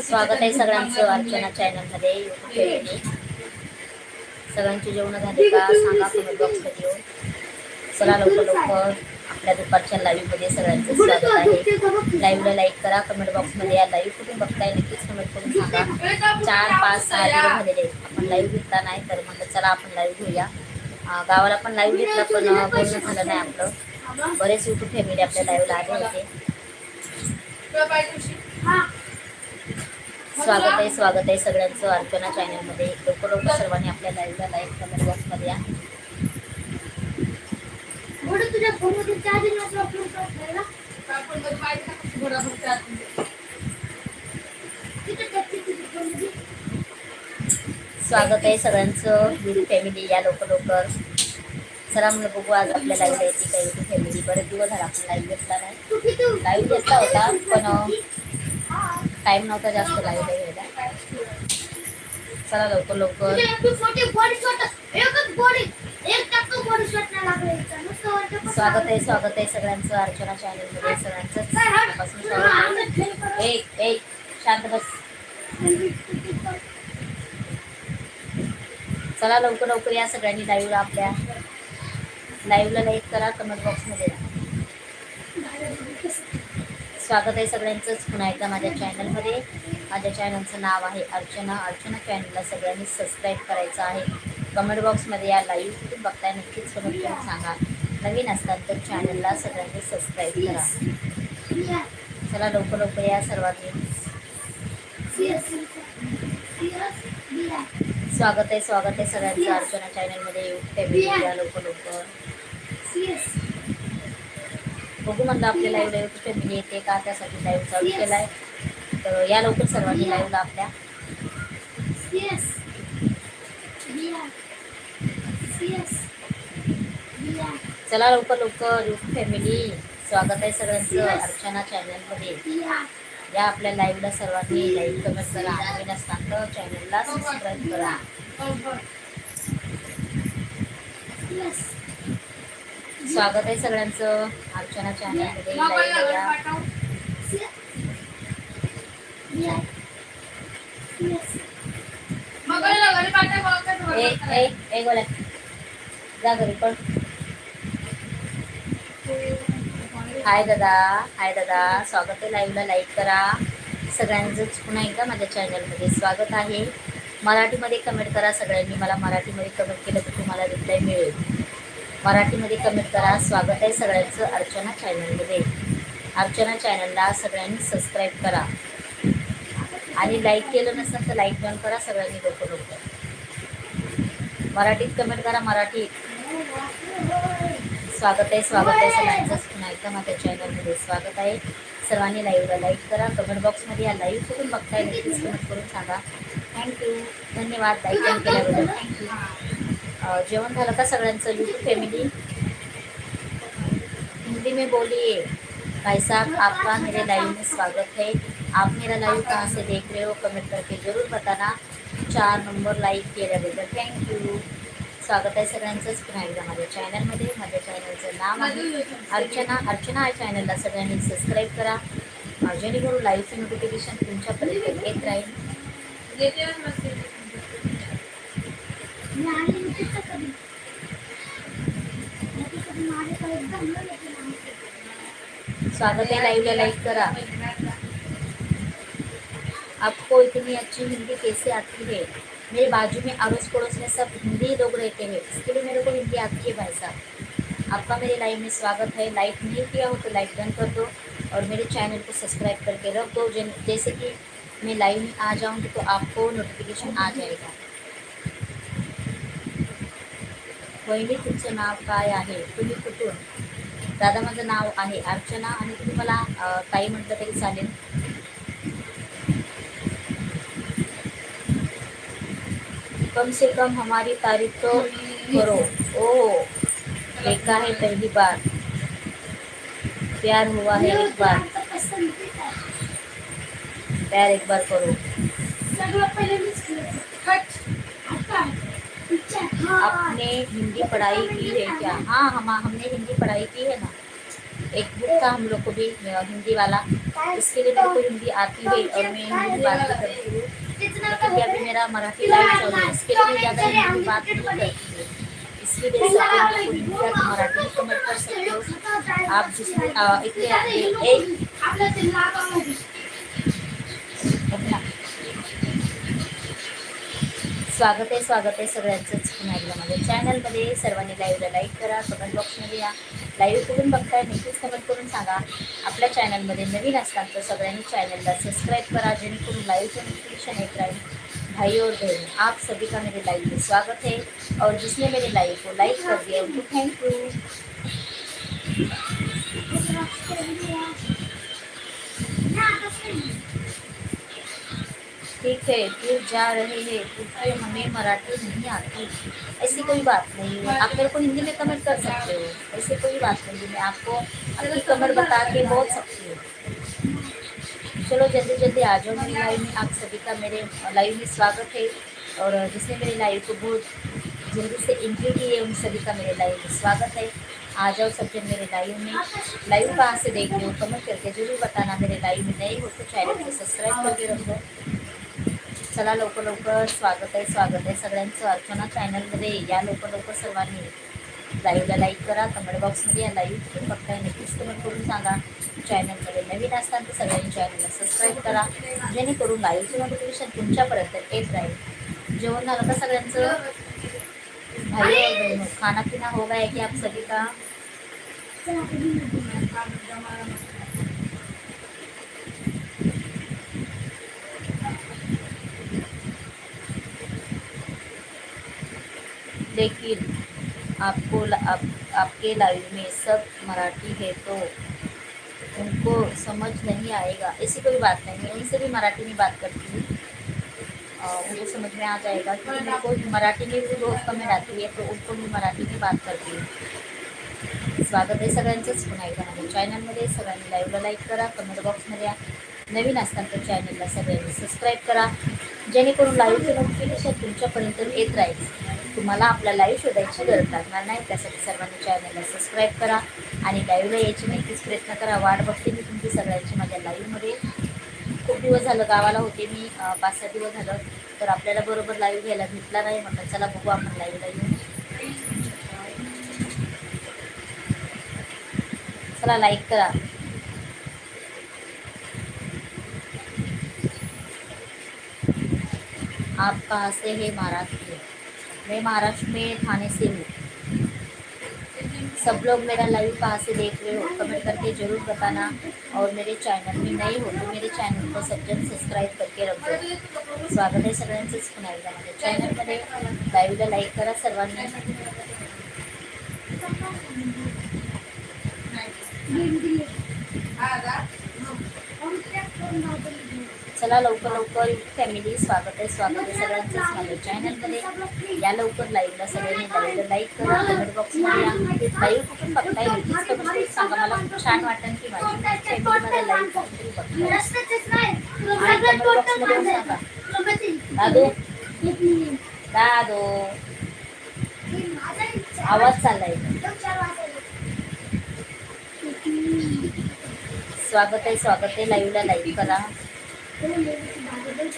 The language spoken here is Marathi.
स्वागत आहे सगळ्यांचं अर्चना चॅनलमध्ये युट्यूब सगळ्यांची जेवण झाली का? सांगा कमेंट बॉक्समध्ये येऊन. चला लवकर लवकर आपल्या दुपारच्या लाईव्हमध्ये सगळ्यांचं स्वागत आहे. लाईव्हला लाईक करा कमेंट बॉक्समध्ये या लाईव्ह कुठून बघताय नक्कीच कमेंट करून सांगा. चार पाच सहा दिवस झालेले आपण लाईव्ह घेतला नाही तर म्हणलं चला आपण लाईव्ह घेऊया. गावाला पण लाईव्ह घेतला पण बोलणं झालं नाही आपलं. बरेच युट्यूब फॅमिली आपल्या लाईव्हला आले होते. स्वागत आहे स्वागत आहे सगळ्यांचं अर्चना चॅनलमध्ये. लवकर लवकर सर्वांनी आपल्या लाईव्हला लाईक कमेंट बॉक्समध्ये या. तुझ्या चार्जिंग स्वागत आहे सगळ्यांचं. फॅमिली या लवकर लवकर. चला म्हणलं बघू आज आपल्या लाईव्हला येते का युट्यूब फॅमिली बरेच दिवस झाला आपण लाईव्ह घेतला नाही. लाईव्ह घेतला होता पण टाईम नव्हता जास्त लाईव्हला घ्यायला चला लवकर लवकर. स्वागत आहे स्वागत आहे सगळ्यांचं. अर्चना चॅनलमध्ये सगळ्यांचं मनापासून स्वागत आहे. एक एक. शांत बस. चला लवकर लवकर या सगळ्यांनी लाईव्हला आपल्या. लाईव्हला लाईक करा कमेंट बॉक्समध्ये स्वागत आहे सगळ्यांचंच पुन्हा एकदा माझ्या चॅनलमध्ये माझ्या चॅनलचं नाव आहे अर्चना. अर्चना चॅनलला सगळ्यांनी सबस्क्राईब करायचं आहे. कमेंट बॉक्समध्ये या लाईव्ह कुठून बघताय नक्कीच कमेंट करून सांगा. नवीन असतात तर चॅनलला सगळ्यांनी सबस्क्राईब करा. चला लवकर लवकर या सर्वांनी. स्वागत आहे स्वागत आहे सगळ्यांचं अर्चना चॅनलमध्ये फॅमिली या लवकर लवकर. बघू म्हणलं आपल्या लाईव्ह लाईव्ह फॅमिली येते का त्यासाठी लाईव्ह चालू केलाय. तर या लवकर सर्वांनी लाईव्हला आपल्या. चला लवकर लवकर. फॅमिली स्वागत आहे सगळ्यांचं. अर्चना चॅनलमध्ये या आपल्या लाईव्हला सर्वांनी लाईव्ह कमेंट करा. नवीन असताना चॅनलला सबस्क्राईब करा. स्वागत आहे सगळ्यांचं अर्चना चॅनलमध्ये जा घरी पण हाय दादा हाय दादा. स्वागत आहे लाईव्हला लाईक करा. सगळ्यांचंच पुन्हा एकदा माझ्या चॅनलमध्ये स्वागत आहे. मराठीमध्ये कमेंट करा सगळ्यांनी. मला मराठीमध्ये कमेंट केलं तर तुम्हाला रिप्लाय मिळेल. मराठीमध्ये कमेंट करा. स्वागत आहे सगळ्यांचं अर्चना चॅनलमध्ये. अर्चना चॅनलला सगळ्यांनी सबस्क्राईब करा. आणि लाईक केलं नसेल तर लाईक पण करा सगळ्यांनी लवकर लवकर मराठीत कमेंट करा मराठीत स्वागत आहे स्वागत आहे सगळ्यांचं. पुन्हा एकदा माझ्या चॅनलमध्ये स्वागत आहे. सर्वांनी लाईव्हला लाईक करा. कमेंट बॉक्समध्ये या लाईव्ह करून बघताय. नक्कीच कमेंट करून सांगा. थँक्यू धन्यवाद. लाईक केल्याबद्दल थँक्यू जेवण झालं का सगळ्यांचं? यूट्यूब फॅमिली हिंदी में बोलिए। भाई साहब आपका मेरे लाइव में स्वागत है। आप मेरा लाइव कहाँ से देख रहे हो? कमेंट करके जरूर बताना। चार नंबर लाईक केल्याबद्दल थँक्यू स्वागत आहे सगळ्यांचंच पुन्हा एकदा माझ्या चॅनलमध्ये माझ्या चॅनलचं नाव आहे अर्चना. अर्चना या चॅनलला सगळ्यांनी सबस्क्राईब करा. जेणेकरून लाईव्हचं नोटिफिकेशन तुमच्यापर्यंत येत राहील. स्वागत है लाइव लाइक करा. आपको इतनी अच्छी हिंदी कैसे आती है? मेरे बाजू में अड़ोस पड़ोस में सब हिंदी लोग रहते हैं, इसके लिए मेरे को हिंदी आती है भाई साहब. आपका मेरे लाइव में स्वागत है. लाइक नहीं किया हो तो लाइक डन कर दो और मेरे चैनल को सब्सक्राइब करके रख दो. जैसे कि मैं लाइव में आ जाऊँगी तो आपको नोटिफिकेशन आ जाएगा. वहिनी तुमचं नाव काय आहे? तुम्ही कुठून? दादा माझं नाव आहे अर्चना आणि तुम्ही मला काही ताई म्हटलं तरी चालेल. कम से कम हमारी तारीफ तो करो। ओ देखा है पहली बार। प्यार हुआ है एक बार। प्यार एक बार करो। आपने हिंदी पढ़ाई की है क्या? हाँ हम, हमने हिंदी पढ़ाई की है ना। एक बुक था, हम लोग को भी हिंदी वाला। इसके लिए मेरे को हिंदी आती है और मैं हिंदी बात करती हूँ। लेकिन अभी मेरा मराठी लाइव चल रहा है, इसके लिए ज़्यादा हिंदी बात नहीं करती हूँ। मराठी कर सकते हो। आप जिसमें एक स्वागत आहे स्वागत आहे सगळ्यांचंच पुन्हा एकदा माझ्या चॅनलमध्ये सर्वांनी लाईव्हला लाईक करा कमेंट बॉक्समध्ये या. लाईव्ह करून बघताय नक्कीच कमेंट करून सांगा. आपल्या चॅनलमध्ये नवीन असतात तर सगळ्यांनी चॅनलला सबस्क्राईब करा जेणेकरून लाईव्हचं नोटिफिकेशन येत राहील. भाई और बहन आप सभी का मेरे लाइव में स्वागत है. और जिसने मेरे लाइव को लाइक कर दिया उनको थैंक यू ठीक है फिर जा रहे हैं क्योंकि हमें, मराठी नहीं आती। ऐसी कोई बात नहीं है। आप मेरे को हिंदी में कमेंट कर सकते हो। ऐसी कोई बात नहीं है। मैं आपको आपकी कमेंट बता के बोल सकती हूँ। चलो, जल्दी जल्दी आ जाओ मेरी लाइव में। आप सभी का मेरे लाइव में स्वागत है। और जिसने मेरी लाइव को बहुत जल्दी से एंट्री की है, उन सभी का मेरे लाइव में स्वागत है। आ जाओ सब जन मेरे लाइव में। लाइव कहाँ से देख रहे हो? कमेंट करके ज़रूर बताना। मेरे लाइव में नए हो तो चैनल को सबस्क्राईब करके रखो। चला लवकर लवकर स्वागत आहे स्वागत आहे सगळ्यांचं. अर्चना चॅनलमध्ये या लवकर लवकर सर्वांनी लाईव्हला लाईक करा. कमेंट बॉक्समध्ये या लाईव्ह फक्त नक्कीच कमेंट करून सांगा. चॅनलमध्ये नवीन असतात तर सगळ्यांनी चॅनलला सबस्क्राईब करा. जेणेकरून लाईव्हचं नोटिफिकेशन तुमच्यापर्यंत येत राहील. जेवण झालं का सगळ्यांचं? भाई खाना पिना हो गया की आप सभी का? लेकिन आपको आप, आपके लाइव में सब मराठी है तो उनको समझ नहीं आएगा। ऐसी कोई बात नहीं है। उनसे भी मराठी में बात करती हूँ। उनको समझ में आ जाएगा क्योंकि मेरे को मराठी में भी रोज कमेंट आती है तो उनको मी मराठी में बात करती हूँ। स्वागत आहे सगळ्यांचंच पुन्हा एकदा माझ्या चॅनलमध्ये सगळ्यांनी लाईव्हला लाईक करा कमेंट बॉक्समध्ये या. नवीन असताना तर चॅनलला सगळ्यांनी सबस्क्राईब करा. जेणेकरून लाईव्हचं नोटिफिकेशन तुमच्यापर्यंत येत राहील. तुम्हाला आपला लाईव्ह शोधायची गरज लागणार नाही. त्यासाठी सर्वांनी चॅनलला सबस्क्राईब करा आणि लाईव्हला यायची नक्कीच प्रयत्न करा. वाट बघते मी तुमची सगळ्यांची माझ्या लाईव्हमध्ये खूप दिवस झालं गावाला होते मी पाच सहा दिवस झालं. तर आपल्याला बरोबर लाईव्ह घ्यायला भेटला नाही म्हटलं चला बघू आपण लाईव्हला येऊन चला लाईक करा. आप कहाँ से है महाराष्ट्र में महाराष्ट्र में थाने से हूँ। सब लोग मेरा लाइव कहाँ से देख रहे हो कमेंट करके ज़रूर बताना और मेरे चैनल में नए हो तो मेरे चैनल को सज्जन सब्सक्राइब करके रख दो। स्वागत आहे सगळ्यांचंच पुन्हा एकदा माझ्या चॅनलमध्ये लाईव्हला लाईक करा सर्वांनी। चला लवकर लवकर फॅमिली स्वागत आहे स्वागत आहे सगळ्यांचं माझ्या चॅनलमध्ये या लवकर लाईव्हला सगळ्यांनी लाईव्हला लाईक करा कमेंट बॉक्समध्ये या. लाईव्ह कुठून बघताय? नक्कीच कमेंट सांगा. मला खूप छान वाटेल की माझी फॅमिली लाईव्ह कुठून बघताय. आणि सांगा. दादू. दादू. आवाज चाललाय. स्वागत आहे स्वागत आहे. लाईव्हला लाईव्ह करा. तरी लेडीज